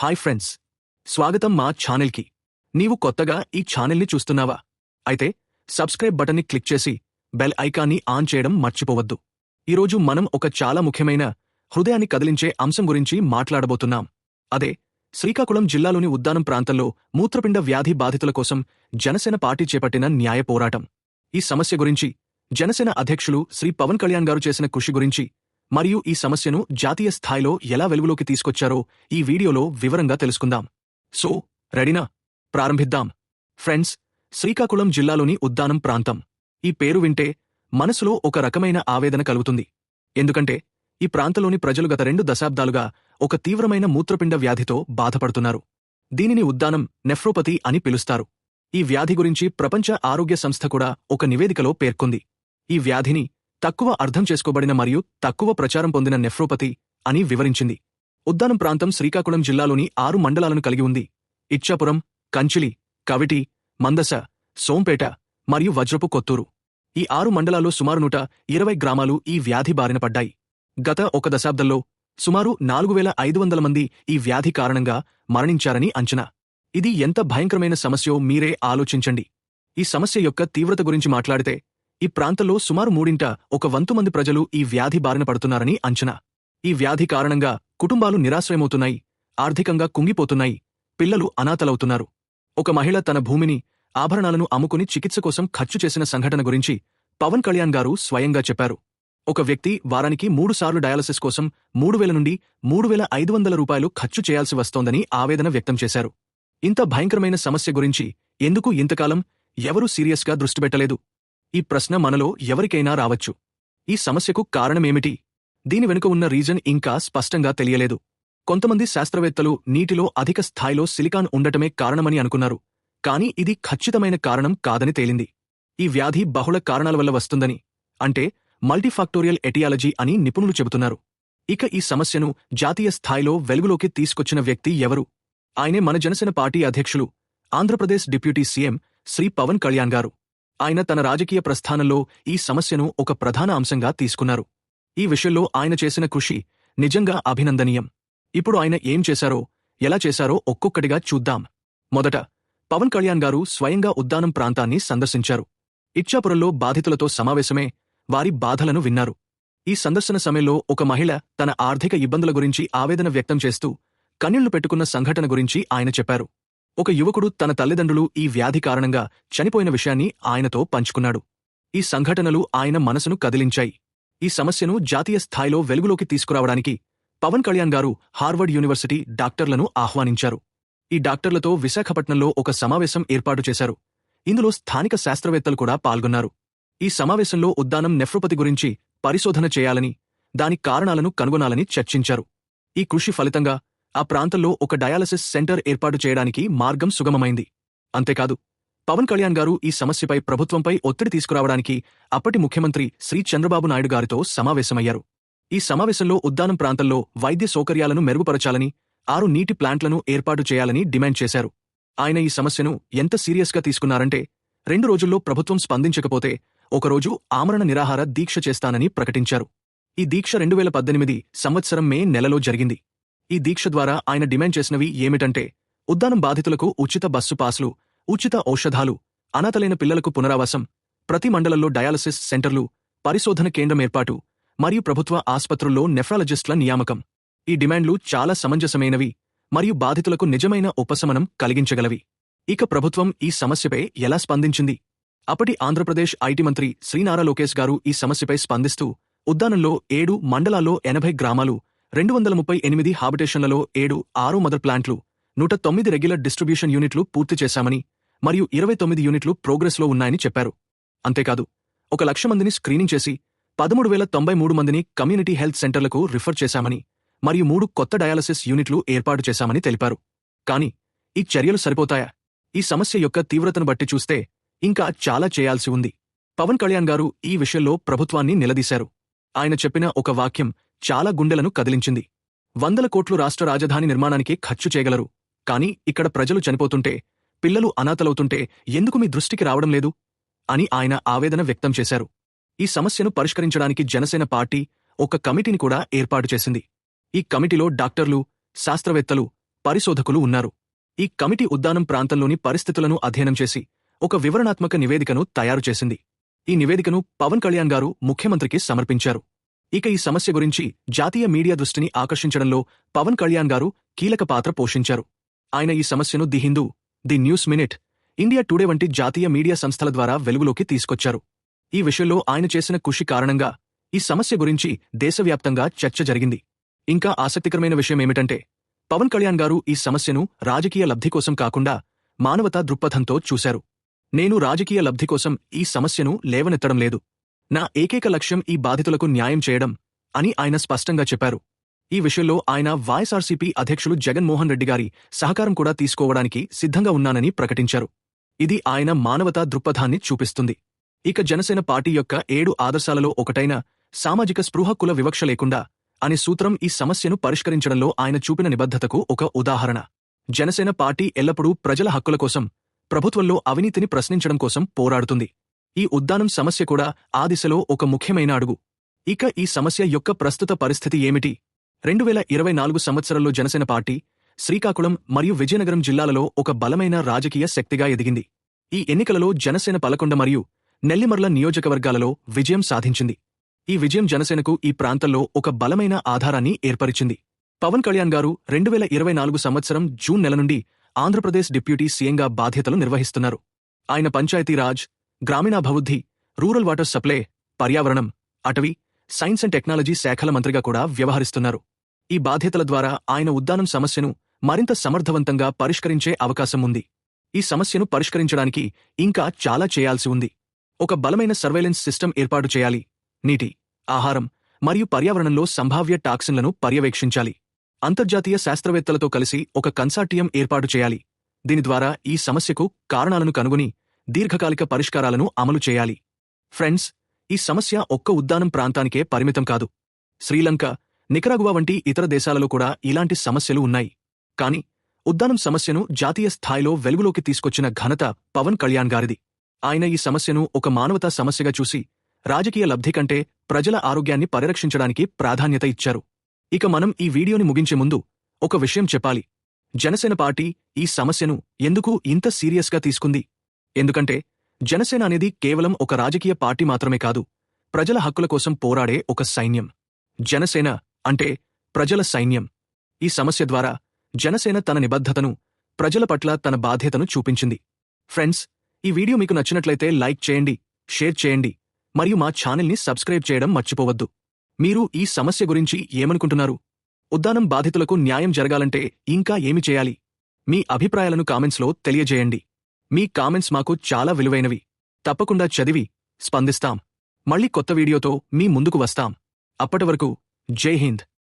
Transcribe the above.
Hi friends. స్వాగతం మా ఛానల్కి. నీవు కొత్తగా ఈ ఛానల్ని చూస్తున్నావా? అయితే సబ్స్క్రైబ్ బటన్ని క్లిక్ చేసి బెల్ ఐకాన్ని ఆన్ చేయడం మర్చిపోవద్దు. ఈరోజు మనం ఒక చాలా ముఖ్యమైన హృదయాన్ని కదిలించే అంశం గురించి మాట్లాడబోతున్నాం. అదే శ్రీకాకుళం జిల్లాలోని ఉద్దానం ప్రాంతంలో మూత్రపిండ వ్యాధి బాధితుల కోసం జనసేన పార్టీ చేపట్టిన న్యాయ పోరాటం. ఈ సమస్య గురించి జనసేన అధ్యక్షులు శ్రీ పవన్ కళ్యాణ్ గారు చేసిన కృషి గురించి మరియు ఈ సమస్యను జాతీయ స్థాయిలో ఎలా వెలుగులోకి తీసుకొచ్చారో ఈ వీడియోలో వివరంగా తెలుసుకుందాం. సో రెడీనా? ప్రారంభిద్దాం. ఫ్రెండ్స్ శ్రీకాకుళం జిల్లాలోని ఉద్దానం ప్రాంతం. ఈ పేరు వింటే మనసులో ఒక రకమైన ఆవేదన కలుగుతుంది. ఎందుకంటే ఈ ప్రాంతంలోని ప్రజలు గత రెండు దశాబ్దాలుగా ఒక తీవ్రమైన మూత్రపిండ వ్యాధితో బాధపడుతున్నారు. దీనిని ఉద్దానం నెఫ్రోపతి అని పిలుస్తారు. ఈ వ్యాధి గురించి ప్రపంచ ఆరోగ్య సంస్థ కూడా ఒక నివేదికలో పేర్కొంది. ఈ వ్యాధిని తక్కువ అర్థం చేసుకోబడిన మరియు తక్కువ ప్రచారం పొందిన నెఫ్రోపతి అని వివరించింది. ఉద్దానం ప్రాంతం శ్రీకాకుళం జిల్లాలోని ఆరు మండలాలను కలిగి ఉంది. ఇచ్చాపురం కంచిలి కవిటి మందస సోంపేట మరియు వజ్రపు కొత్తూరు. ఈ ఆరు మండలాల్లో సుమారు నూట ఇరవై గ్రామాలు ఈ వ్యాధి బారిన పడ్డాయి. గత ఒక దశాబ్దంలో సుమారు నాలుగు వేల ఐదు వందల మంది ఈ వ్యాధి కారణంగా మరణించారని అంచనా. ఇది ఎంత భయంకరమైన సమస్యో మీరే ఆలోచించండి. ఈ సమస్య యొక్క తీవ్రత గురించి మాట్లాడితే ఈ ప్రాంతంలో సుమారు మూడింట ఒక వంతు మంది ప్రజలు ఈ వ్యాధి బారిన పడుతున్నారని అంచనా. ఈ వ్యాధి కారణంగా కుటుంబాలు నిరాశ్రయమవుతున్నాయి ఆర్థికంగా కుంగిపోతున్నాయి పిల్లలు అనాథలవుతున్నారు. ఒక మహిళ తన భూమిని ఆభరణాలను అమ్ముకుని చికిత్స కోసం ఖర్చు చేసిన సంఘటన గురించి పవన్ కళ్యాణ్ గారు స్వయంగా చెప్పారు. ఒక వ్యక్తి వారానికి మూడుసార్లు డయాలసిస్ కోసం మూడు వేల నుండి మూడు వేల ఐదు వందల రూపాయలు ఖర్చు చేయాల్సి వస్తోందని ఆవేదన వ్యక్తం చేశారు. ఇంత భయంకరమైన సమస్య గురించి ఎందుకు ఇంతకాలం ఎవరూ సీరియస్గా దృష్టి పెట్టలేదు? ఈ ప్రశ్న మనలో ఎవరికైనా రావచ్చు. ఈ సమస్యకు కారణమేమిటి? దీని వెనుక ఉన్న రీజన్ ఇంకా స్పష్టంగా తెలియలేదు. కొంతమంది శాస్త్రవేత్తలు నీటిలో అధిక స్థాయిలో సిలికాన్ ఉండటమే కారణమని అనుకున్నారు. కానీ ఇది ఖచ్చితమైన కారణం కాదని తేలింది. ఈ వ్యాధి బహుళ కారణాల వల్ల వస్తుందని అంటే మల్టీఫాక్టోరియల్ ఎటియాలజీ అని నిపుణులు చెబుతున్నారు. ఇక ఈ సమస్యను జాతీయ స్థాయిలో వెలుగులోకి తీసుకొచ్చిన వ్యక్తి ఎవరు? ఆయనే మన జనసేన పార్టీ అధ్యక్షులు ఆంధ్రప్రదేశ్ డిప్యూటీ సీఎం శ్రీ పవన్ కళ్యాణ్ గారు. ఆయన తన రాజకీయ ప్రస్థానంలో ఈ సమస్యను ఒక ప్రధాన అంశంగా తీసుకున్నారు. ఈ విషయంలో ఆయన చేసిన కృషి నిజంగా అభినందనీయం. ఇప్పుడు ఆయన ఏం చేశారో ఎలా చేశారో ఒక్కొక్కటిగా చూద్దాం. మొదట పవన్ కళ్యాణ్ గారు స్వయంగా ఉద్దానం ప్రాంతాన్ని సందర్శించారు. ఇచ్చాపురంలో బాధితులతో సమావేశమే వారి బాధలను విన్నారు. ఈ సందర్శన సమయంలో ఒక మహిళ తన ఆర్థిక ఇబ్బందుల గురించి ఆవేదన వ్యక్తం చేస్తూ కన్నీళ్ళు పెట్టుకున్న సంఘటన గురించి ఆయన చెప్పారు. ఒక యువకుడు తన తల్లిదండ్రులు ఈ వ్యాధి కారణంగా చనిపోయిన విషయాన్ని ఆయనతో పంచుకున్నాడు. ఈ సంఘటనలు ఆయన మనసును కదిలించాయి. ఈ సమస్యను జాతీయ స్థాయిలో వెలుగులోకి తీసుకురావడానికి పవన్ కళ్యాణ్ గారు హార్వర్డ్ యూనివర్సిటీ డాక్టర్లను ఆహ్వానించారు. ఈ డాక్టర్లతో విశాఖపట్నంలో ఒక సమావేశం ఏర్పాటు చేశారు. ఇందులో స్థానిక శాస్త్రవేత్తలు కూడా పాల్గొన్నారు. ఈ సమావేశంలో ఉద్దానం నెఫ్రోపతి గురించి పరిశోధన చేయాలని దాని కారణాలను కనుగొనాలని చర్చించారు. ఈ కృషి ఫలితంగా ఆ ప్రాంతంలో ఒక డయాలసిస్ సెంటర్ ఏర్పాటు చేయడానికి మార్గం సుగమమైంది. అంతేకాదు పవన్ కళ్యాణ్ గారు ఈ సమస్యపై ప్రభుత్వంపై ఒత్తిడి తీసుకురావడానికి అప్పటి ముఖ్యమంత్రి శ్రీ చంద్రబాబు నాయుడు గారితో సమావేశమయ్యారు. ఈ సమావేశంలో ఉద్దానం ప్రాంతంలో వైద్య సౌకర్యాలను మెరుగుపరచాలని ఆరు నీటి ప్లాంట్లను ఏర్పాటు చేయాలని డిమాండ్ చేశారు. ఆయన ఈ సమస్యను ఎంత సీరియస్గా తీసుకున్నారంటే రెండు రోజుల్లో ప్రభుత్వం స్పందించకపోతే ఒకరోజు ఆమరణ నిరాహార దీక్ష చేస్తానని ప్రకటించారు. ఈ దీక్ష రెండు వేల పద్దెనిమిది సంవత్సరం మే నెలలో జరిగింది. ఈ దీక్ష ద్వారా ఆయన డిమాండ్ చేసినవి ఏమిటంటే ఉద్దానం బాధితులకు ఉచిత బస్సు పాసులు ఉచిత ఔషధాలు అనాథలైన పిల్లలకు పునరావాసం ప్రతి మండలంలో డయాలసిస్ సెంటర్లు పరిశోధన కేంద్రం ఏర్పాటు మరియు ప్రభుత్వ ఆస్పత్రుల్లో నెఫ్రాలజిస్టుల నియామకం. ఈ డిమాండ్లు చాలా సమంజసమైనవి మరియు బాధితులకు నిజమైన ఉపశమనం కలిగించగలవి. ఇక ప్రభుత్వం ఈ సమస్యపై ఎలా స్పందించింది? అప్పటి ఆంధ్రప్రదేశ్ ఐటీ మంత్రి శ్రీనారా లోకేష్ గారు ఈ సమస్యపై స్పందిస్తూ ఉద్దానంలో ఏడు మండలాల్లో ఎనభై గ్రామాలు రెండు వందల ముప్పై ఎనిమిది హాబిటేషన్లలో ఏడు ఆరు మదర్ ప్లాంట్లు నూట తొమ్మిది రెగ్యులర్ డిస్ట్రిబ్యూషన్ యూనిట్లు పూర్తి చేశామని మరియు ఇరవై తొమ్మిది యూనిట్లు ప్రోగ్రెస్లో ఉన్నాయని చెప్పారు. అంతేకాదు ఒక లక్ష మందిని స్క్రీనింగ్ చేసి పదమూడు వేల తొంభై మూడు మందిని కమ్యూనిటీ హెల్త్ సెంటర్లకు రిఫర్ చేశామని మరియు మూడు కొత్త డయాలసిస్ యూనిట్లు ఏర్పాటు చేశామని తెలిపారు. కాని ఈ చర్యలు సరిపోతాయా? ఈ సమస్య యొక్క తీవ్రతను బట్టి చూస్తే ఇంకా చాలా చేయాల్సి ఉంది. పవన్ కళ్యాణ్ గారు ఈ విషయంలో ప్రభుత్వాన్ని నిలదీశారు. ఆయన చెప్పిన ఒక వాక్యం చాలా గుండెలను కదిలించింది. వందల కోట్లు రాష్ట్ర రాజధాని నిర్మాణానికి ఖర్చు చేయగలరు. కాని ఇక్కడ ప్రజలు చనిపోతుంటే పిల్లలు అనాథలవుతుంటే ఎందుకు మీ దృష్టికి రావడం లేదు? అని ఆయన ఆవేదన వ్యక్తం చేశారు. ఈ సమస్యను పరిష్కరించడానికి జనసేన పార్టీ ఒక కమిటీని కూడా ఏర్పాటు చేసింది. ఈ కమిటీలో డాక్టర్లు శాస్త్రవేత్తలు పరిశోధకులు ఉన్నారు. ఈ కమిటీ ఉద్దానం ప్రాంతంలోని పరిస్థితులను అధ్యయనం చేసి ఒక వివరణాత్మక నివేదికను తయారు చేసింది. ఈ నివేదికను పవన్ కళ్యాణ్ గారు ముఖ్యమంత్రికి సమర్పించారు. ఇక ఈ సమస్య గురించి జాతీయ మీడియా దృష్టిని ఆకర్షించడంలో పవన్ కళ్యాణ్ గారు కీలక పాత్ర పోషించారు. ఆయన ఈ సమస్యను the Hindu the news minute India today వంటి జాతీయ మీడియా సంస్థల ద్వారా వెలుగులోకి తీసుకొచ్చారు. ఈ విషయంలో ఆయన చేసిన కృషి కారణంగా ఈ సమస్య గురించి దేశవ్యాప్తంగా చర్చ జరిగింది. ఇంకా ఆసక్తికరమైన విషయమేమిటంటే పవన్ కళ్యాణ్ గారు ఈ సమస్యను రాజకీయ లబ్ధి కోసం కాకుండా మానవతా దృక్పథంతో చూశారు. నేను రాజకీయ లబ్ధి కోసం ఈ సమస్యను లేవనెత్తడం లేదు. నా ఏకైక లక్ష్యం ఈ బాధితులకు న్యాయం చేయడం అని ఆయన స్పష్టంగా చెప్పారు. ఈ విషయంలో ఆయన వైఎస్ఆర్సీపీ అధ్యక్షులు జగన్మోహన్ రెడ్డి గారి సహకారం కూడా తీసుకోవడానికి సిద్ధంగా ఉన్నానని ప్రకటించారు. ఇది ఆయన మానవతా దృక్పథాన్ని చూపిస్తుంది. ఇక జనసేన పార్టీ యొక్క ఏడు ఆదర్శాలలో ఒకటైన సామాజిక స్పృహ కుల వివక్ష లేకుండా అనే సూత్రం ఈ సమస్యను పరిష్కరించడంలో ఆయన చూపిన నిబద్ధతకు ఒక ఉదాహరణ. జనసేన పార్టీ ఎల్లప్పుడూ ప్రజల హక్కుల కోసం ప్రభుత్వంలో అవినీతిని ప్రశ్నించడం కోసం పోరాడుతుంది. ఈ ఉద్దానం సమస్య కూడా ఆ దిశలో ఒక ముఖ్యమైన అడుగు. ఇక ఈ సమస్య యొక్క ప్రస్తుత పరిస్థితి ఏమిటి? రెండు వేల ఇరవై నాలుగు సంవత్సరంలో జనసేన పార్టీ శ్రీకాకుళం మరియు విజయనగరం జిల్లాలలో ఒక బలమైన రాజకీయ శక్తిగా ఎదిగింది. ఈ ఎన్నికలలో జనసేన పలకొండ మరియు నెల్లిమర్ల నియోజకవర్గాలలో విజయం సాధించింది. ఈ విజయం జనసేనకు ఈ ప్రాంతంలో ఒక బలమైన ఆధారాన్ని ఏర్పరిచింది. పవన్ కళ్యాణ్ గారు రెండు వేల ఇరవై నాలుగు సంవత్సరం జూన్ నెల నుండి ఆంధ్రప్రదేశ్ డిప్యూటీ సీఎంగా బాధ్యతలు నిర్వహిస్తున్నారు. ఆయన పంచాయతీరాజ్ గ్రామీణాభివృద్ధి రూరల్ వాటర్ సప్లై పర్యావరణం అటవీ సైన్స్ అండ్ టెక్నాలజీ శాఖల మంత్రిగా కూడా వ్యవహరిస్తున్నారు. ఈ బాధ్యతల ద్వారా ఆయన ఉద్దానం సమస్యను మరింత సమర్థవంతంగా పరిష్కరించే అవకాశం ఉంది. ఈ సమస్యను పరిష్కరించడానికి ఇంకా చాలా చేయాల్సి ఉంది. ఒక బలమైన సర్వేలెన్స్ సిస్టమ్ ఏర్పాటు చేయాలి. నీటి ఆహారం మరియు పర్యావరణంలో సంభావ్య టాక్సిన్లను పర్యవేక్షించాలి. అంతర్జాతీయ శాస్త్రవేత్తలతో కలిసి ఒక కన్సార్టియం ఏర్పాటు చేయాలి. దీని ద్వారా ఈ సమస్యకు కారణాలను కనుగొని దీర్ఘకాలిక పరిష్కారాలను అమలు చేయాలి. ఫ్రెండ్స్ ఈ సమస్య ఒక్క ఉద్దానం ప్రాంతానికే పరిమితం కాదు. శ్రీలంక నికరాగువా వంటి ఇతర దేశాలలో కూడా ఇలాంటి సమస్యలు ఉన్నాయి. కాని ఉద్దానం సమస్యను జాతీయ స్థాయిలో వెలుగులోకి తీసుకొచ్చిన ఘనత పవన్ కళ్యాణ్ గారిది. ఆయన ఈ సమస్యను ఒక మానవతా సమస్యగా చూసి రాజకీయ లబ్ధి కంటే ప్రజల ఆరోగ్యాన్ని పరిరక్షించడానికి ప్రాధాన్యత ఇచ్చారు. ఇక మనం ఈ వీడియోని ముగించే ముందు ఒక విషయం చెప్పాలి. జనసేన పార్టీ ఈ సమస్యను ఎందుకు ఇంత సీరియస్గా తీసుకుంది? ఎందుకంటే జనసేన అనేది కేవలం ఒక రాజకీయ పార్టీ మాత్రమే కాదు ప్రజల హక్కుల కోసం పోరాడే ఒక సైన్యం. జనసేన అంటే ప్రజల సైన్యం. ఈ సమస్య ద్వారా జనసేన తన నిబద్ధతను ప్రజల పట్ల తన బాధ్యతను చూపించింది. ఫ్రెండ్స్ ఈ వీడియో మీకు నచ్చినట్లయితే లైక్ చేయండి షేర్ చేయండి మరియు మా ఛానల్ని సబ్స్క్రైబ్ చేయడం మర్చిపోవద్దు. మీరు ఈ సమస్య గురించి ఏమనుకుంటున్నారు? ఉద్దానం బాధితులకు న్యాయం జరగాలంటే ఇంకా ఏమి చేయాలి? మీ అభిప్రాయాలను కామెంట్స్లో తెలియజేయండి. మీ కామెంట్స్ మాకు చాలా విలువైనవి. తప్పకుండా చదివి స్పందిస్తాం. మళ్ళీ కొత్త వీడియోతో మీ ముందుకు వస్తాం. అప్పటి వరకు జై హింద్.